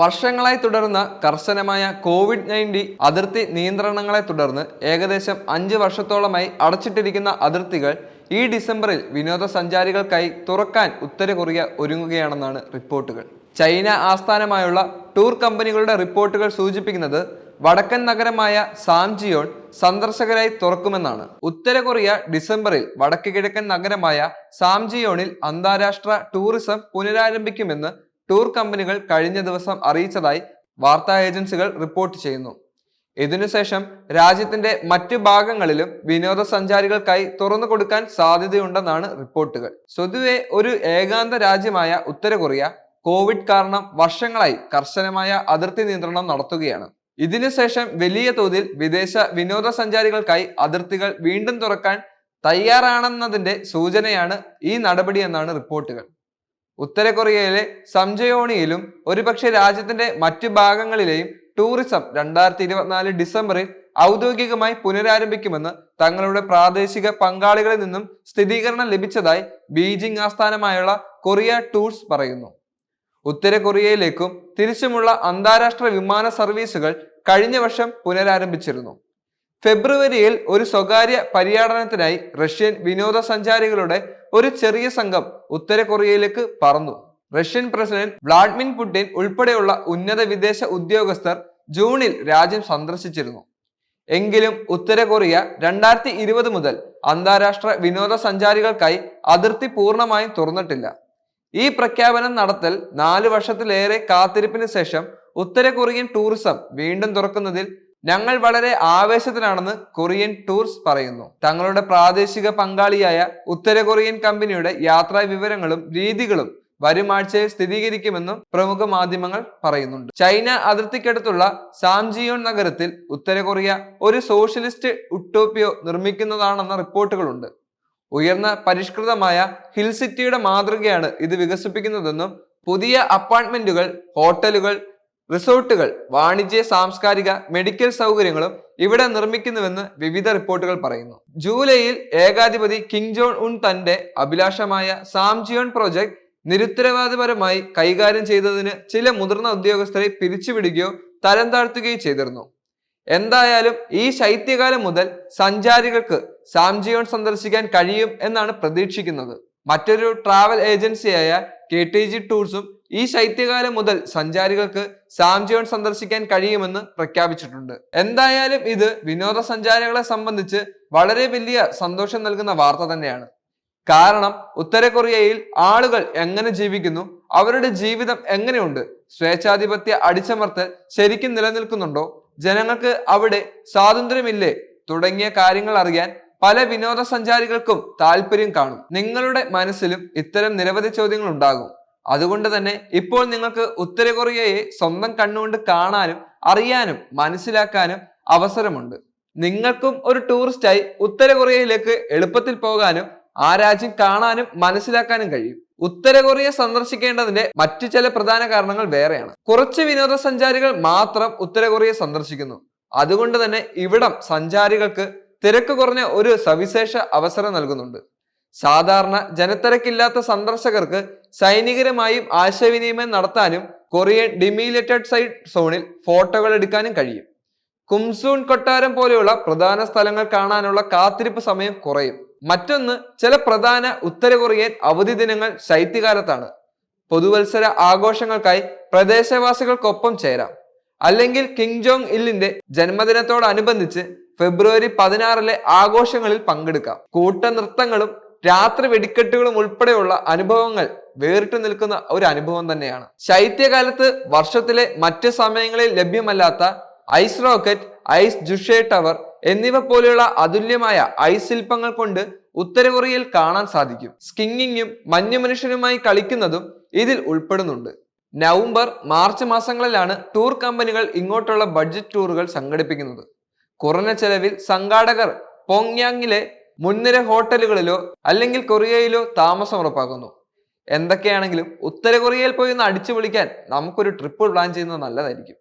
വർഷങ്ങളായി തുടർന്ന കർശനമായ കോവിഡ് നയന്റീൻ അതിർത്തി നിയന്ത്രണങ്ങളെ തുടർന്ന് ഏകദേശം അഞ്ച് വർഷത്തോളമായി അടച്ചിട്ടിരിക്കുന്ന അതിർത്തികൾ ഈ ഡിസംബറിൽ വിനോദസഞ്ചാരികൾക്കായി തുറക്കാൻ ഉത്തര കൊറിയ ഒരുങ്ങുകയാണെന്നാണ് റിപ്പോർട്ടുകൾ. ചൈന ആസ്ഥാനമായുള്ള ടൂർ കമ്പനികളുടെ റിപ്പോർട്ടുകൾ സൂചിപ്പിക്കുന്നത് വടക്കൻ നഗരമായ സാംജിയോൺ സന്ദർശകരായി തുറക്കുമെന്നാണ്. ഉത്തര കൊറിയ ഡിസംബറിൽ വടക്ക് കിഴക്കൻ നഗരമായ സാംജിയോണിൽ അന്താരാഷ്ട്ര ടൂറിസം പുനരാരംഭിക്കുമെന്ന് ടൂർ കമ്പനികൾ കഴിഞ്ഞ ദിവസം അറിയിച്ചതായി വാർത്താ ഏജൻസികൾ റിപ്പോർട്ട് ചെയ്യുന്നു. ഇതിനുശേഷം രാജ്യത്തിന്റെ മറ്റു ഭാഗങ്ങളിലും വിനോദസഞ്ചാരികൾക്കായി തുറന്നു കൊടുക്കാൻ സാധ്യതയുണ്ടെന്നാണ് റിപ്പോർട്ടുകൾ. സ്വതുവെ ഒരു ഏകാന്ത രാജ്യമായ ഉത്തര കൊറിയ കോവിഡ് കാരണം വർഷങ്ങളായി കർശനമായ അതിർത്തി നിയന്ത്രണം നടത്തുകയാണ്. ഇതിനുശേഷം വലിയ തോതിൽ വിദേശ വിനോദസഞ്ചാരികൾക്കായി അതിർത്തികൾ വീണ്ടും തുറക്കാൻ തയ്യാറാണെന്നതിന്റെ സൂചനയാണ് ഈ നടപടിയെന്നാണ് റിപ്പോർട്ടുകൾ. ഉത്തര കൊറിയയിലെ സംജയോണിയിലും ഒരുപക്ഷെ രാജ്യത്തിന്റെ മറ്റു ഭാഗങ്ങളിലെയും ടൂറിസം രണ്ടായിരത്തി ഇരുപത്തിനാല് ഡിസംബറിൽ ഔദ്യോഗികമായി പുനരാരംഭിക്കുമെന്ന് തങ്ങളുടെ പ്രാദേശിക പങ്കാളികളിൽ നിന്നും സ്ഥിരീകരണം ലഭിച്ചതായി ബീജിംഗ് ആസ്ഥാനമായുള്ള കൊറിയ ടൂർസ് പറയുന്നു. ഉത്തര കൊറിയയിലേക്കും തിരിച്ചുമുള്ള അന്താരാഷ്ട്ര വിമാന സർവീസുകൾ കഴിഞ്ഞ വർഷം പുനരാരംഭിച്ചിരുന്നു. ഫെബ്രുവരിയിൽ ഒരു സ്വകാര്യ പര്യടനത്തിനായി റഷ്യൻ വിനോദസഞ്ചാരികളുടെ ഒരു ചെറിയ സംഘം ഉത്തര കൊറിയയിലേക്ക് പറന്നു. റഷ്യൻ പ്രസിഡന്റ് വ്ളാഡിമിർ പുടിൻ ഉൾപ്പെടെയുള്ള ഉന്നത വിദേശ ഉദ്യോഗസ്ഥർ ജൂണിൽ രാജ്യം സന്ദർശിച്ചിരുന്നു. എങ്കിലും ഉത്തര കൊറിയ രണ്ടായിരത്തി ഇരുപത് മുതൽ അന്താരാഷ്ട്ര വിനോദസഞ്ചാരികൾക്കായി അതിർത്തി പൂർണമായും തുറന്നിട്ടില്ല. ഈ പ്രഖ്യാപനം നടത്തൽ നാല് വർഷത്തിലേറെ കാത്തിരിപ്പിന് ശേഷം ഉത്തര കൊറിയൻ ടൂറിസം വീണ്ടും തുറക്കുന്നതിൽ ഞങ്ങൾ വളരെ ആവേശത്തിലാണെന്ന് കൊറിയൻ ടൂർസ് പറയുന്നു. തങ്ങളുടെ പ്രാദേശിക പങ്കാളിയായ ഉത്തര കൊറിയൻ കമ്പനിയുടെ യാത്രാ വിവരങ്ങളും രീതികളും വരും ആഴ്ചയിൽ സ്ഥിരീകരിക്കുമെന്നും പ്രമുഖ മാധ്യമങ്ങൾ പറയുന്നുണ്ട്. ചൈന അതിർത്തിക്കടുത്തുള്ള സാംജിയോൺ നഗരത്തിൽ ഉത്തര കൊറിയ ഒരു സോഷ്യലിസ്റ്റ് ഉട്ടോപ്പിയോ നിർമ്മിക്കുന്നതാണെന്ന റിപ്പോർട്ടുകളുണ്ട്. ഉയർന്ന പരിഷ്കൃതമായ ഹിൽ സിറ്റിയുടെ മാതൃകയാണ് ഇത് വികസിപ്പിക്കുന്നതെന്നും പുതിയ അപ്പാർട്ട്മെന്റുകൾ ഹോട്ടലുകൾ റിസോർട്ടുകൾ വാണിജ്യ സാംസ്കാരിക മെഡിക്കൽ സൗകര്യങ്ങളും ഇവിടെ നിർമ്മിക്കുന്നുവെന്ന് വിവിധ റിപ്പോർട്ടുകൾ പറയുന്നു. ജൂലൈയിൽ ഏകാധിപതി കിങ് ജോൺ ഉൺ തന്റെ അഭിലാഷമായ സാംജിയോൺ പ്രോജക്ട് നിരുത്തരവാദപരമായി കൈകാര്യം ചെയ്തതിന് ചില മുതിർന്ന ഉദ്യോഗസ്ഥരെ പിരിച്ചുവിടുകയോ തരം താഴ്ത്തുകയോ ചെയ്തിരുന്നു. എന്തായാലും ഈ ശൈത്യകാലം മുതൽ സഞ്ചാരികൾക്ക് സാംജിയോൺ സന്ദർശിക്കാൻ കഴിയും എന്നാണ് പ്രതീക്ഷിക്കുന്നത്. മറ്റൊരു ട്രാവൽ ഏജൻസിയായ കെ ടി ജി ടൂർസും ഈ ശൈത്യകാലം മുതൽ സഞ്ചാരികൾക്ക് സാംജിയോൺ സന്ദർശിക്കാൻ കഴിയുമെന്ന് പ്രഖ്യാപിച്ചിട്ടുണ്ട്. എന്തായാലും ഇത് വിനോദസഞ്ചാരികളെ സംബന്ധിച്ച് വളരെ വലിയ സന്തോഷം നൽകുന്ന വാർത്ത തന്നെയാണ്. കാരണം ഉത്തര കൊറിയയിൽ ആളുകൾ എങ്ങനെ ജീവിക്കുന്നു അവരുടെ ജീവിതം എങ്ങനെയുണ്ട് സ്വേച്ഛാധിപത്യ അടിച്ചമർത്തൽ ശരിക്കും നിലനിൽക്കുന്നുണ്ടോ ജനങ്ങൾക്ക് അവിടെ സ്വാതന്ത്ര്യമില്ലേ തുടങ്ങിയ കാര്യങ്ങൾ അറിയാൻ പല വിനോദസഞ്ചാരികൾക്കും താല്പര്യം കാണും. നിങ്ങളുടെ മനസ്സിലും ഇത്തരം നിരവധി ചോദ്യങ്ങൾ ഉണ്ടാകും. അതുകൊണ്ട് തന്നെ ഇപ്പോൾ നിങ്ങൾക്ക് ഉത്തര കൊറിയയെ സ്വന്തം കണ്ണുകൊണ്ട് കാണാനും അറിയാനും മനസ്സിലാക്കാനും അവസരമുണ്ട്. നിങ്ങൾക്കും ഒരു ടൂറിസ്റ്റായി ഉത്തര കൊറിയയിലേക്ക് എളുപ്പത്തിൽ പോകാനും ആ രാജ്യം കാണാനും മനസ്സിലാക്കാനും കഴിയും. ഉത്തര കൊറിയ സന്ദർശിക്കേണ്ടതിന്റെ മറ്റു ചില പ്രധാന കാരണങ്ങൾ വേറെയാണ്. കുറച്ച് വിനോദസഞ്ചാരികൾ മാത്രം ഉത്തര കൊറിയ സന്ദർശിക്കുന്നു. അതുകൊണ്ട് തന്നെ ഇവിടം സഞ്ചാരികൾക്ക് തിരക്ക് കുറഞ്ഞ ഒരു സവിശേഷ അവസരം നൽകുന്നുണ്ട്. സാധാരണ ജനത്തിരക്കില്ലാത്ത സന്ദർശകർക്ക് സൈനികരുമായും ആശയവിനിമയം നടത്താനും കൊറിയൻ ഡിമീലേറ്റഡ് സൈഡ് സോണിൽ ഫോട്ടോകൾ എടുക്കാനും കഴിയും. കുംസൂൺ കൊട്ടാരം പോലെയുള്ള പ്രധാന സ്ഥലങ്ങൾ കാണാനുള്ള കാത്തിരിപ്പ് സമയം കുറയും. മറ്റൊന്ന് ചില പ്രധാന ഉത്തര കൊറിയൻ അവധി ദിനങ്ങൾ ശൈത്യകാലത്താണ്. പൊതുവത്സര ആഘോഷങ്ങൾക്കായി പ്രദേശവാസികൾക്കൊപ്പം ചേരാം. അല്ലെങ്കിൽ കിങ് ജോങ് ഇല്ലിന്റെ ജന്മദിനത്തോടനുബന്ധിച്ച് ഫെബ്രുവരി പതിനാറിലെ ആഘോഷങ്ങളിൽ പങ്കെടുക്കാം. കൂട്ട നൃത്തങ്ങളും രാത്രി വെടിക്കെട്ടുകളും ഉൾപ്പെടെയുള്ള അനുഭവങ്ങൾ വേറിട്ട് നിൽക്കുന്ന ഒരു അനുഭവം തന്നെയാണ്. ശൈത്യകാലത്ത് വർഷത്തിലെ മറ്റ് സമയങ്ങളിൽ ലഭ്യമല്ലാത്ത ഐസ് റോക്കറ്റ് ഐസ് ജുഷേ ടവർ എന്നിവ പോലെയുള്ള അതുല്യമായ ഐസ് ശില്പങ്ങൾ കൊണ്ട് ഉത്തര കൊറിയയിൽ കാണാൻ സാധിക്കും. സ്കിങ്ങിങ്ങും മനുഷ്യനുമായി കളിക്കുന്നതും ഇതിൽ ഉൾപ്പെടുന്നുണ്ട്. നവംബർ മാർച്ച് മാസങ്ങളിലാണ് ടൂർ കമ്പനികൾ ഇങ്ങോട്ടുള്ള ബഡ്ജറ്റ് ടൂറുകൾ സംഘടിപ്പിക്കുന്നത്. കുറഞ്ഞ ചെലവിൽ സംഘാടകർ പോങ്യാങ്ങിലെ മുൻനിര ഹോട്ടലുകളിലോ അല്ലെങ്കിൽ കൊറിയയിലോ താമസം ഉറപ്പാക്കുന്നു. എന്തൊക്കെയാണെങ്കിലും ഉത്തര കൊറിയയിൽ പോയി ഒന്ന് അടിച്ചു നമുക്കൊരു ട്രിപ്പ് പ്ലാൻ ചെയ്യുന്നത് നല്ലതായിരിക്കും.